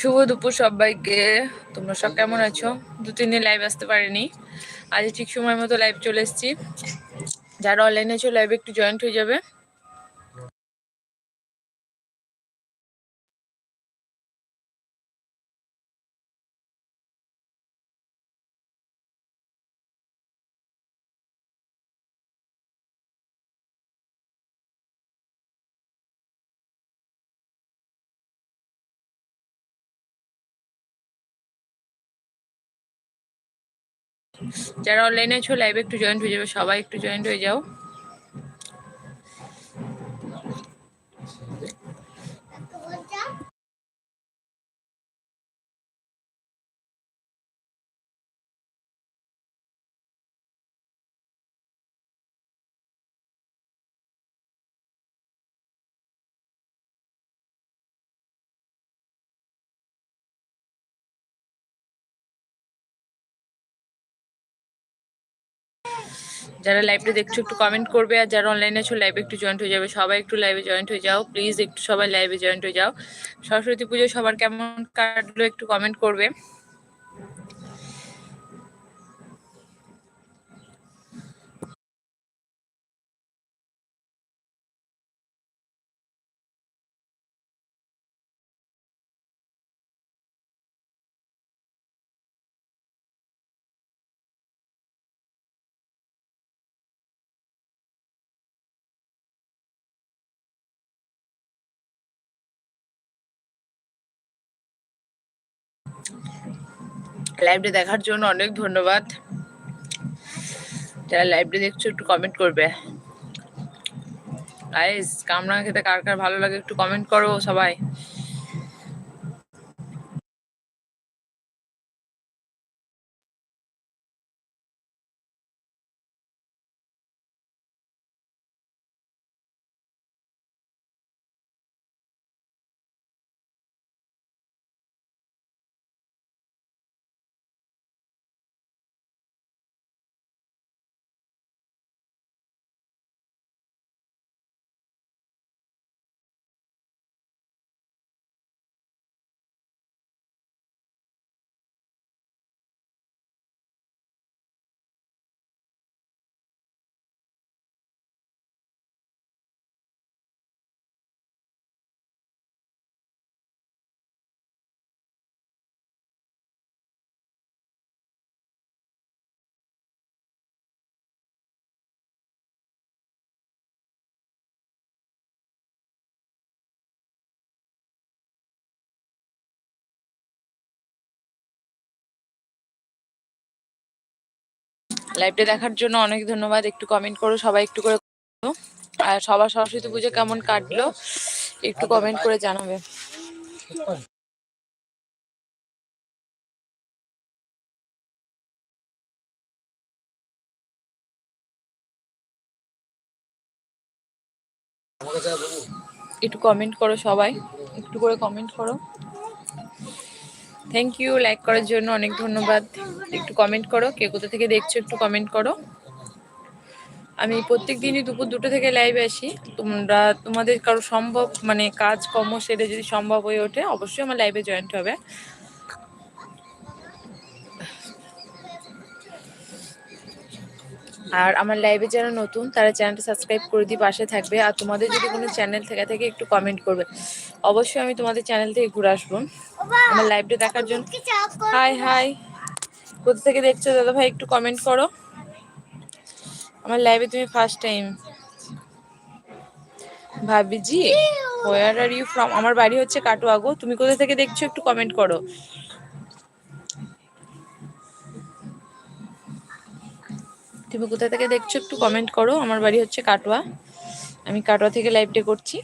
শুভ দুপুর সবাইকে। তোমরা সব কেমন আছো? দু তিন দিন লাইভ আসতে পারিনি। আজ ঠিক সময় মতো লাইভ চলে এসেছি। যারা অনলাইনে আছো লাইভে একটু জয়েন্ট হয়ে যাবে। যারা অনলাইনে আছো লাইভে একটু জয়েন্ট হয়ে যাবে সবাই একটু জয়েন্ট হয়ে যাও। যারা লাইভটা দেখছ একটু কমেন্ট করবে, আর যারা অনলাইনে আছো লাইভে একটু জয়েন্ট হয়ে যাবে। সবাই একটু লাইভে জয়েন্ট হয়ে যাও। প্লিজ একটু সবাই লাইভে জয়েন্ট হয়ে যাও। সরস্বতী পুজো সবার কেমন কাটলো একটু কমেন্ট করবে। লাইভটা দেখার জন্য অনেক ধন্যবাদ। যারা লাইভটা দেখছ, একটু কমেন্ট করবে। গাইস কামরাঙা খেতে কার কার ভালো লাগে একটু কমেন্ট করো সবাই। লাইভটা দেখার জন্য অনেক ধন্যবাদ। একটু কমেন্ট করো, সবাই একটু করে আর সবার সরস্বতী পুজো কেমন কাটলো, একটু কমেন্ট করে জানাবে। একটু কমেন্ট করো সবাই, একটু করে কমেন্ট করো। থ্যাংক ইউ লাইক করার জন্য অনেক ধন্যবাদ। একটু কমেন্ট করো, কে কোথা থেকে দেখছ একটু কমেন্ট করো। আমি প্রত্যেক দিনই দুপুর দুটো থেকে লাইভে আসি। তোমরা, তোমাদের কারও সম্ভব মানে কাজ কর্ম সেটা যদি সম্ভব হয়ে ওঠে, অবশ্যই আমার লাইভে জয়েন্ট হবে। আর আমার লাইভে যারা নতুন, তারা চ্যানেলটা সাবস্ক্রাইব করে দিয়ে পাশে থাকবে। আর তোমাদের যদি কোনো চ্যানেল থেকে থাকে, একটু কমেন্ট করবে। অবশ্যই আমি তোমাদের চ্যানেল থেকে ঘুরে আসব। আমার লাইভটা দেখার জন্য হাই হাই কোথা থেকে দেখছ দাদা ভাই, একটু কমেন্ট করো। আমার লাইভে তুমি ফার্স্ট টাইম ভাবিজি হোয়ার আর ইউ ফ্রম আমার বাড়ি হচ্ছে কাটুয়াগো। তুমি কোথা থেকে দেখছ, একটু কমেন্ট করো। তুমি কোথা থেকে দেখছ একটু কমেন্ট করো। আমার বাড়ি হচ্ছে কাটোয়া। আমি কাটোয়া থেকে লাইভটা করছি।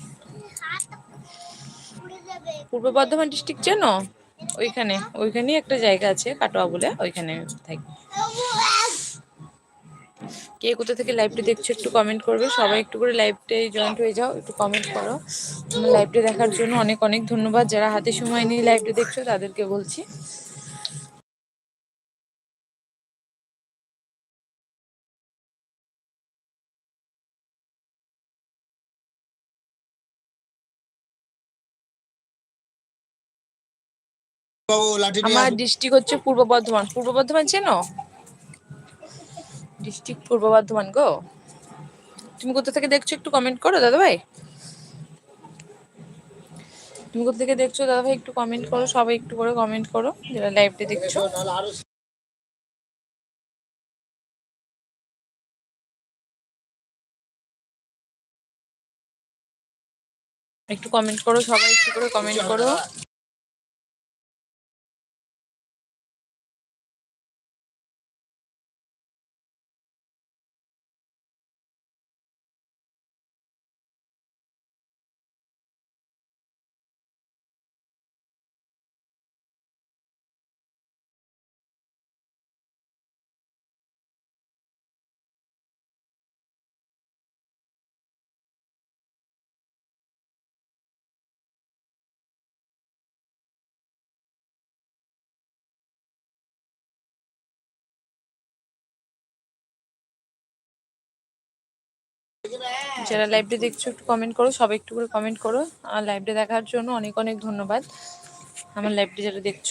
পূর্ব বর্ধমান ডিস্ট্রিক্ট চেনো? ওইখানে। ওইখানেই একটা জায়গা আছে, কাটোয়া বলে। ওইখানে থাকি। কে কোথা থেকে লাইভটা দেখছ একটু কমেন্ট করবে। সবাই একটু করে লাইভটাই জয়েন্ট হয়ে যাও, একটু কমেন্ট করো। লাইভটা দেখার জন্য অনেক অনেক ধন্যবাদ। যারা হাতে সময় নিয়ে লাইভটা দেখছ, তাদেরকে বলছি। আমার ডিস্ট্রিক্ট হচ্ছে পূর্ব বর্ধমান। পূর্ব বর্ধমান চেনো? ডিস্ট্রিক্ট পূর্ব বর্ধমান গো? তুমি কোথা থেকে দেখছ একটু কমেন্ট করো দাদা ভাই তুমি কোথা থেকে দেখছ দাদা ভাই একটু কমেন্ট করো সবাই একটু করে কমেন্ট করো যারা লাইভটা দেখছ। একটু কমেন্ট করো সবাই একটু করে কমেন্ট করো। যারা লাইভটা দেখছ একটু কমেন্ট করো সবাই একটু করে কমেন্ট করো। আর লাইভটা দেখার জন্য অনেক অনেক ধন্যবাদ আমার লাইভটা যারা দেখছ।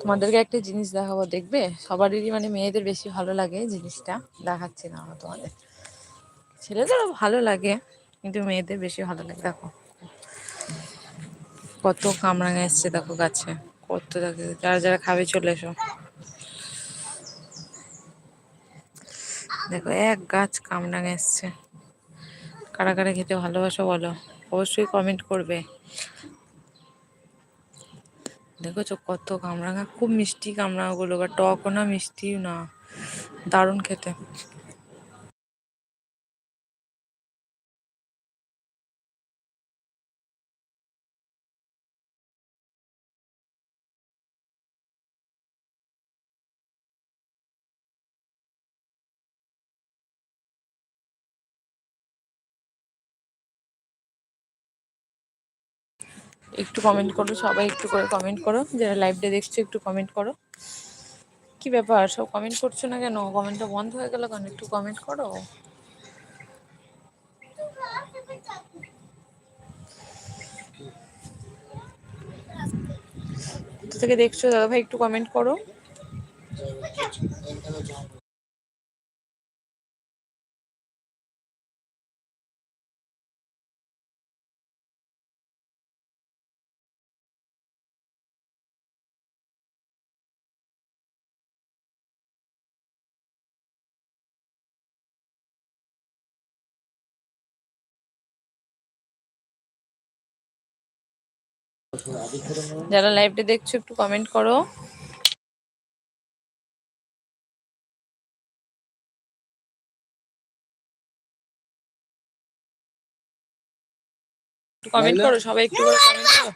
তোমাদেরকে একটা জিনিস দেখাবো দেখবে? সবারই মানে মেয়েদের বেশি ভালো লাগে জিনিসটা দেখাচ্ছি না আমরা তোমাদের ছেলেদেরও ভালো লাগে, কিন্তু মেয়েদের বেশি ভালো লাগে। দেখো, কত কামরাঙা এসছে দেখো গাছে, কত দেখো, যারা যারা খাবে চলে এসো। দেখো, এক গাছ কামরাঙা এসছে। কারা কারা খেতে ভালোবাসো বলো, অবশ্যই কমেন্ট করবে। দেখেছ কত কামরাঙা, খুব মিষ্টি কামরাঙাগুলো, বা টকও না, মিষ্টিও না, দারুণ খেতে। একটু কমেন্ট করো, সবাই একটু করে কমেন্ট করো। যারা লাইভটা দেখছ, একটু কমেন্ট করো। কি ব্যাপার, সব কমেন্ট করছ না কেন? কমেন্টটা বন্ধ হয়ে গেল কেন? একটু কমেন্ট করো। থেকে দেখছ? দাদা ভাই, একটু কমেন্ট করো। যারা লাইভটা দেখছ একটু কমেন্ট করো। কমেন্ট করো সবাই একটু করে কমেন্ট করো।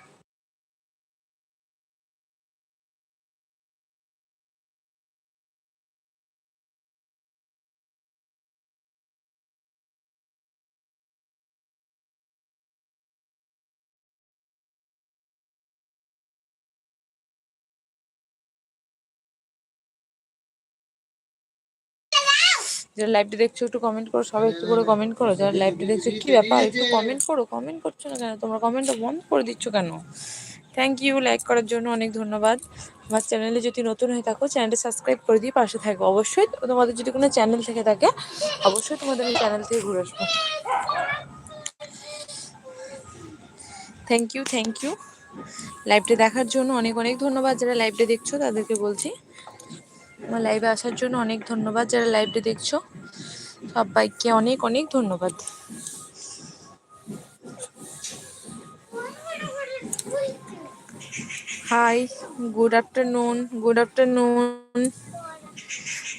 যারা লাইভটা দেখছ, একটু কমেন্ট করো, সবাই একটু করে কমেন্ট করো। যারা লাইভটা দেখছ, কি ব্যাপার? একটু কমেন্ট করো কমেন্ট করছ না কেন? তোমরা কমেন্টটা বন্ধ করে দিচ্ছ কেন? থ্যাংক ইউ লাইক করার জন্য অনেক ধন্যবাদ। আমার চ্যানেলে যদি নতুন হয়ে থাকো চ্যানেলটা সাবস্ক্রাইব করে দিয়ে পাশে থাকবে অবশ্যই তোমাদের যদি কোনো চ্যানেল থেকে থাকে, অবশ্যই তোমাদের এই চ্যানেল থেকে ঘুরে আসব। থ্যাংক ইউ থ্যাংক ইউ লাইভটা দেখার জন্য অনেক অনেক ধন্যবাদ। যারা লাইভটা দেখছ, তাদেরকে বলছি। আমার লাইভে আসার জন্য অনেক ধন্যবাদ যারা লাইভটা দেখছ। সবাইকে অনেক অনেক ধন্যবাদ। Hi good afternoon good afternoon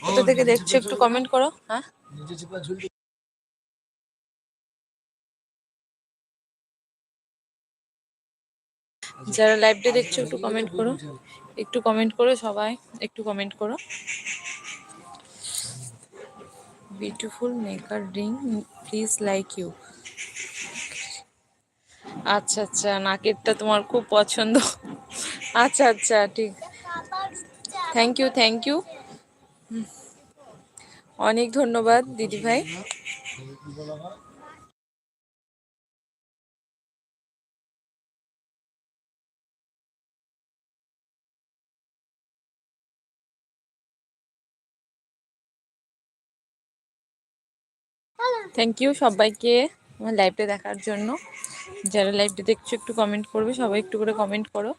কোথা থেকে দেখছ একটু কমেন্ট করো হ্যাঁ? যারা লাইভটা দেখছ একটু কমেন্ট করো। একটু কমেন্ট করো সবাই, একটু কমেন্ট করো। Beautiful maker ring please like you আচ্ছা আচ্ছা নাকেরটা তোমার খুব পছন্দ। আচ্ছা আচ্ছা ঠিক। থ্যাংক ইউ থ্যাংক ইউ অনেক ধন্যবাদ, দিদি থ্যাংক ইউ সবাইকে আমার লাইভটা দেখার জন্য। যারা লাইভটা দেখছ একটু কমেন্ট করবে, সবাই একটু করে কমেন্ট করো।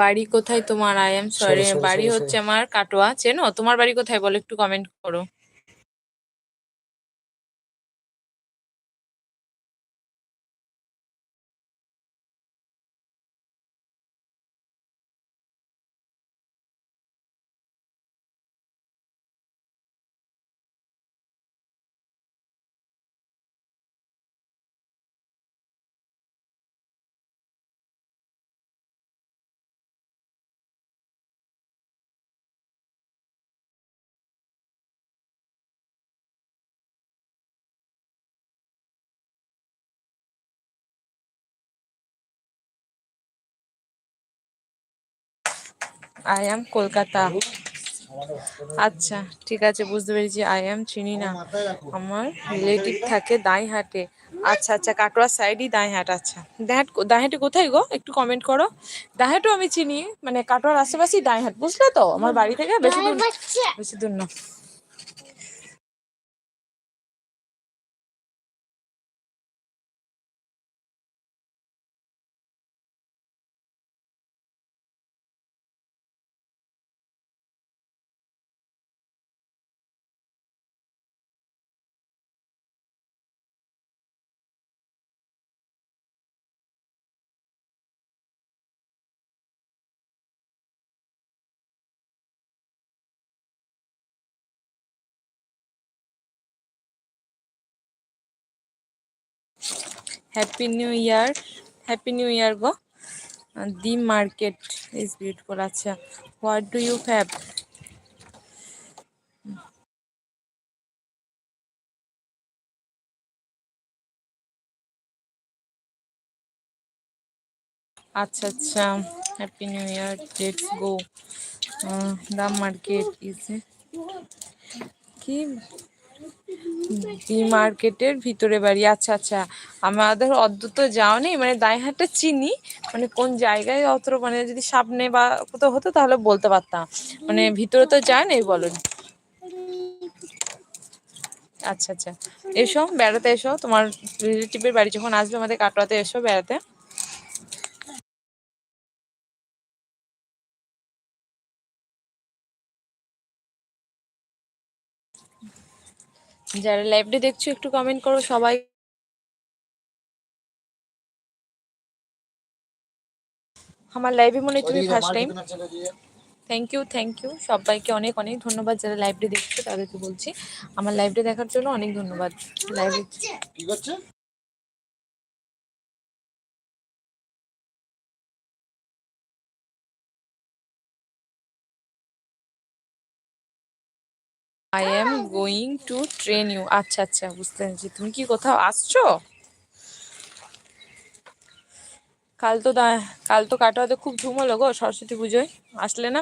বাড়ি কোথায় তোমার? আই এম সরি বাড়ি হচ্ছে আমার কাটোয়া। চেনো তোমার বাড়ি কোথায় বলো একটু কমেন্ট করো। আই অ্যাম কলকাতা আচ্ছা ঠিক আছে বুঝতে পেরেছি আই অ্যাম চিনি না। আমার রিলেটিভ থাকে দাঁইহাটে। আচ্ছা আচ্ছা কাটোয়ার সাইডই দাঁইহাট আচ্ছা। দাঁহাট দাইহাটে কোথায় গো? একটু কমেন্ট করো। দাইহাটও আমি চিনি মানে কাটোয়ার আশেপাশেই দাঁইহাট বুঝলে তো? আমার বাড়ি থেকে বেশি দূর বেশি দূর না। Happy new year happy new year go. The market is beautiful আচ্ছা। হোয়াট ডু ইউ হ্যাভ আচ্ছা আচ্ছা। Happy new year let's go the market is কি? ডি মার্কেটের ভিতরে বাড়ি। আচ্ছা আচ্ছা। আমাদের অদ্ভুত যাও নেই মানে দাইহাটটা চিনি। মানে কোন জায়গায় অত মানে যদি সামনে বা কোথাও হতো তাহলে বলতে পারতাম। মানে ভিতরে তো যায় নেই বলুন। আচ্ছা আচ্ছা। এসো, বেড়াতে এসো। তোমার রিলেটিভের বাড়ি যখন আসবে আমাদের কাটোয়াতে, এসো বেড়াতে। যারা লাইভটি দেখছ একটু কমেন্ট করো সবাই আমার লাইভে মনে তুমি first time thank you thank you সবাইকে অনেক অনেক ধন্যবাদ যারা লাইভটি দেখছ তাদেরকে বলছি। আমার লাইভটি দেখার জন্য অনেক ধন্যবাদ। Live I am going to train you আচ্ছা আচ্ছা বুঝতে পেরেছি। তুমি কি কোথাও আসছো? কাল তো কাল তো কাটোয়াতে খুব ধুম হলো গো সরস্বতী পুজোয়। আসলে না?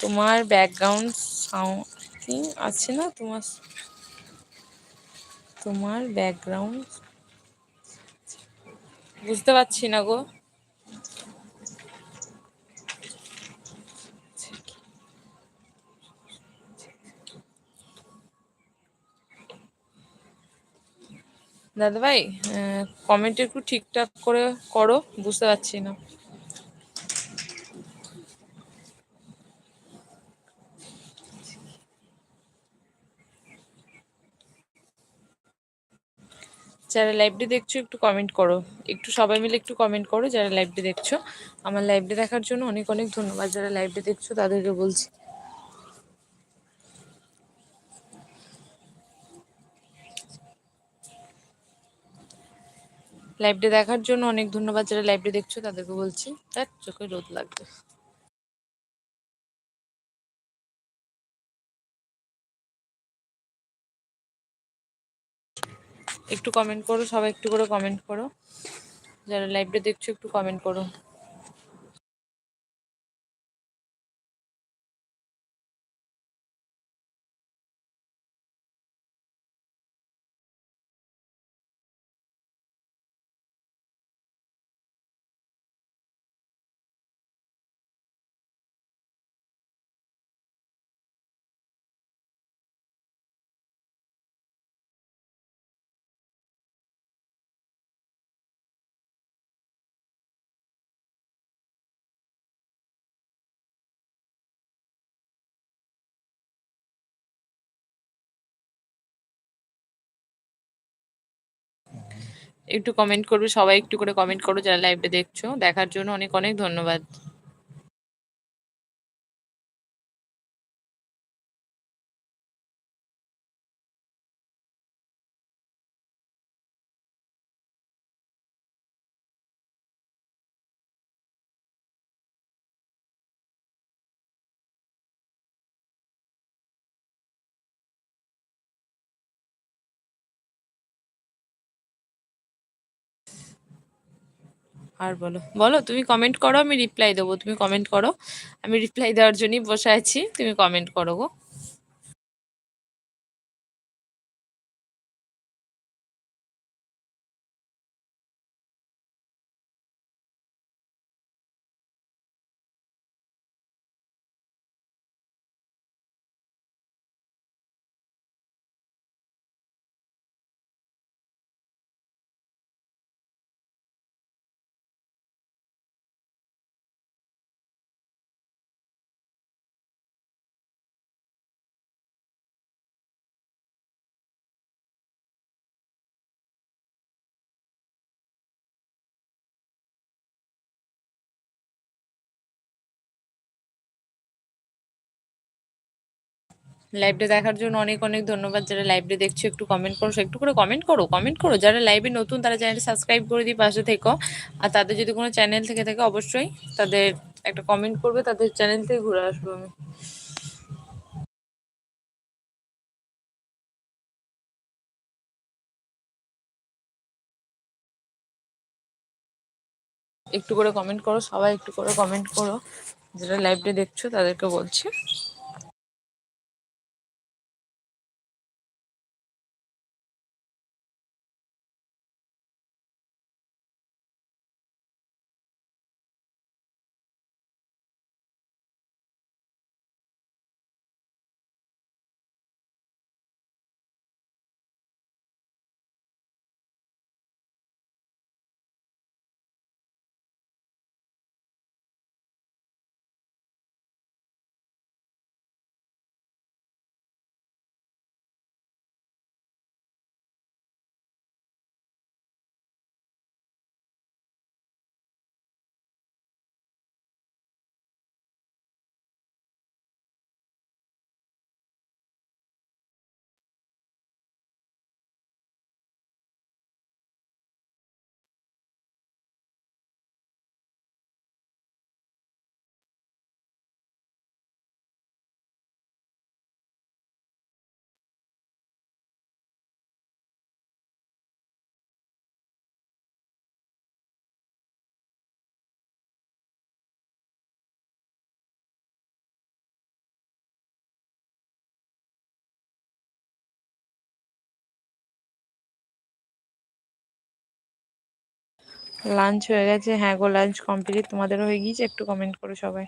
তোমার ব্যাকগ্রাউন্ড সাউন্ডিং আছে না? তোমার তোমার ব্যাকগ্রাউন্ড বুঝতে পারছি না গো। দাদা ভাই কমেন্ট একটু ঠিকঠাক করে করো, বুঝতে পারছি না। যারা লাইভটি দেখছ, একটু কমেন্ট করো। একটু সবাই মিলে একটু কমেন্ট করো, যারা লাইভটি দেখছ। আমার লাইভটি দেখার জন্য অনেক অনেক ধন্যবাদ। যারা লাইভটি দেখছ, তাদেরকে বলছি। লাইভটি দেখার জন্য অনেক ধন্যবাদ। যারা লাইভটি দেখছ, তাদেরকে বলছি তার চোখে রোদ লাগবে। একটু কমেন্ট করো সবাই একটু করে কমেন্ট করো। যারা লাইভটা দেখছ একটু কমেন্ট করো। একটু কমেন্ট করবে, সবাই একটু করে কমেন্ট করো যারা লাইভটা দেখছ। দেখার জন্য অনেক অনেক ধন্যবাদ। আর বলো। বলো, তুমি কমেন্ট করো, আমি রিপ্লাই দেবো। তুমি কমেন্ট করো। আমি রিপ্লাই দেওয়ার জন্যই বসে আছি। তুমি কমেন্ট করো গো। লাইভটা দেখার জন্য অনেক অনেক ধন্যবাদ। যারা লাইভটা দেখছ, একটু কমেন্ট করো, একটু করে কমেন্ট করো কমেন্ট করো। যারা লাইভে নতুন, তারা চ্যানেলটা সাবস্ক্রাইব করে দিই পাশে থেকো। আর তাদের যদি কোনো চ্যানেল থেকে থাকে, অবশ্যই তাদের একটা কমেন্ট করবে, তাদের চ্যানেল থেকে ঘুরে আসব আমি। একটু করে কমেন্ট করো, সবাই একটু করে কমেন্ট করো। যারা লাইভটা দেখছ, তাদেরকে বলছি। লাঞ্চ হয়ে গেছে। হ্যাঁ গো লাঞ্চ কমপ্লিট তোমাদেরও হয়ে গিয়েছে। একটু কমেন্ট করো সবাই।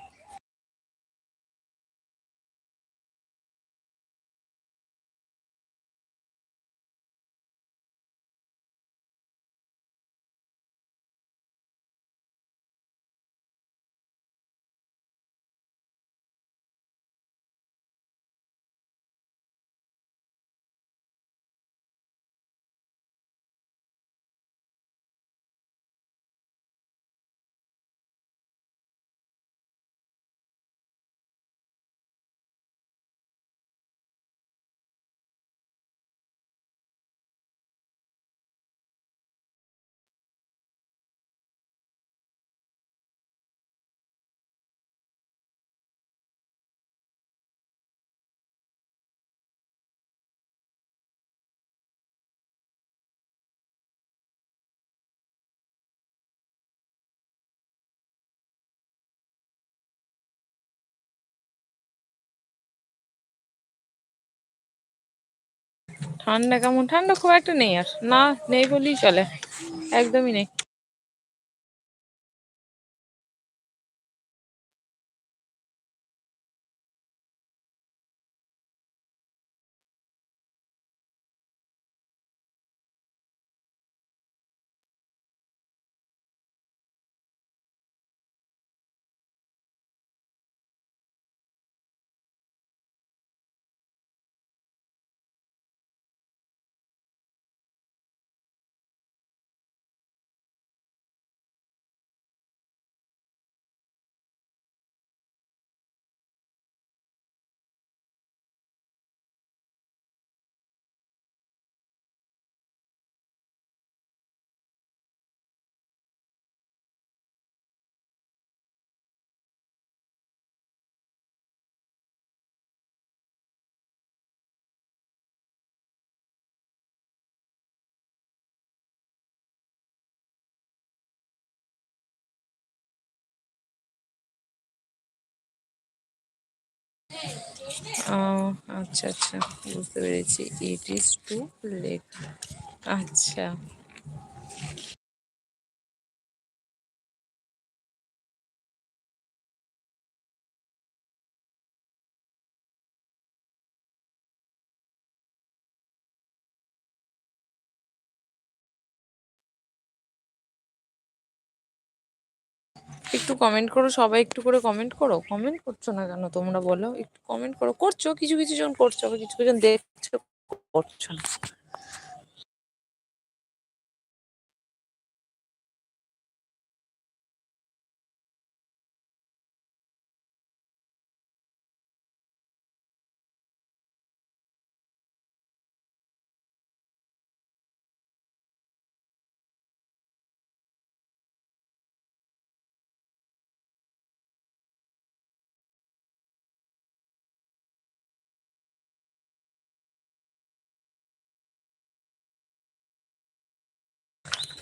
ঠান্ডা কেমন? ঠান্ডা খুব একটা নেই আর। না নেই বললেই চলে। একদমই নেই। আচ্ছা আচ্ছা বুঝতে পেরেছি। ইট ইজ টু লেট আচ্ছা। একটু কমেন্ট করো, সবাই একটু করে কমেন্ট করো। কমেন্ট করছ না কেন তোমরা বলো? একটু কমেন্ট করো। করছ, কিছু কিছু জন করছ কিছু কিছু জন দেখছ, করছ না।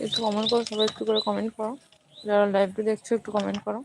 একটু কমেন্ট করো সবাই একটু করে কমেন্ট করো। যারা লাইভটি দেখছ একটু কমেন্ট করো।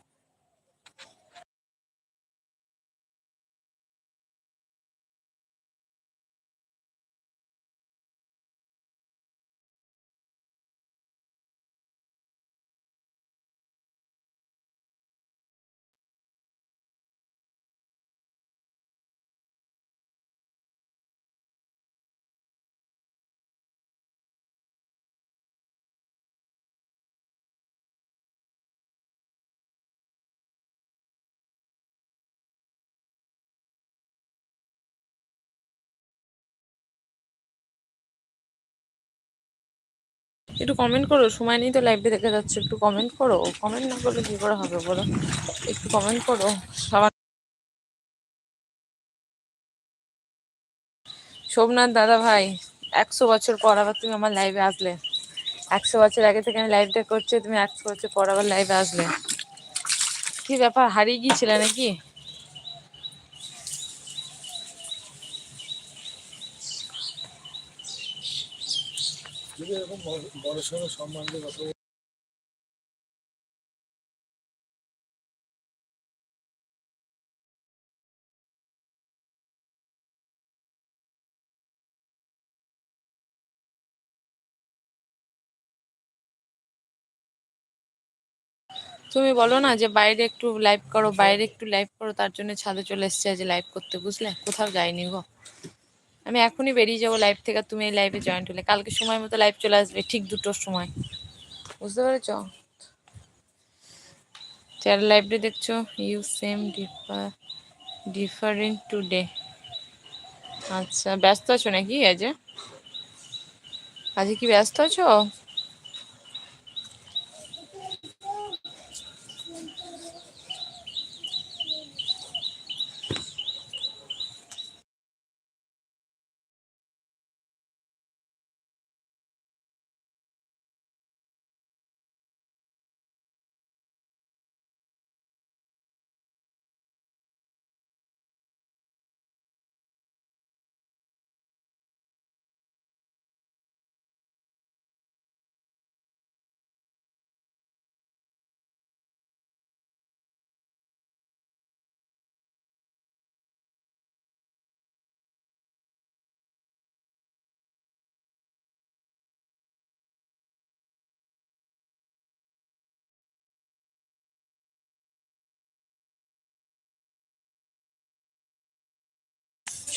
একটু কমেন্ট করো, সময় নেই তো লাইভে দেখা যাচ্ছে, একটু কমেন্ট করো। কমেন্ট না করলে কি করে হবে বলো? একটু কমেন্ট করো, সবার সোমনাথ দাদা ভাই, একশো বছর পর আবার তুমি আমার লাইভে আসলে। একশো বছর আগে থেকে আমি লাইভটা করছি, তুমি একশো বছর পর আবার লাইভে আসলে। কি ব্যাপার, হারিয়ে গিয়েছিলে নাকি? যদি এরকম বড় সড়ো সম্মান তুমি বলো না যে বাইরে একটু লাইভ করো, বাইরে একটু লাইভ করো, তার জন্য ছাদে চলে এসছে আজ লাইভ করতে, বুঝলে? কোথাও যাইনি গো। আমি এখনই বেরিয়ে যাব লাইভ থেকে, তুমি এই লাইভে জয়েন্ট হলে। কালকে সময় মতো লাইভ চলে আসবে, ঠিক দুটোর সময়। বুঝতে পেরেছ? যারা লাইভটা দেখছ you same differ different today আচ্ছা ব্যস্ত আছো নাকি আজ? আজকে কি ব্যস্ত আছো?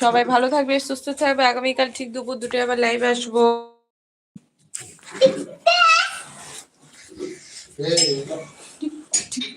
সবাই ভালো থাকবে সুস্থ থাকবে। আগামীকাল ঠিক দুপুর দুটোয় আবার লাইভ আসব। এই,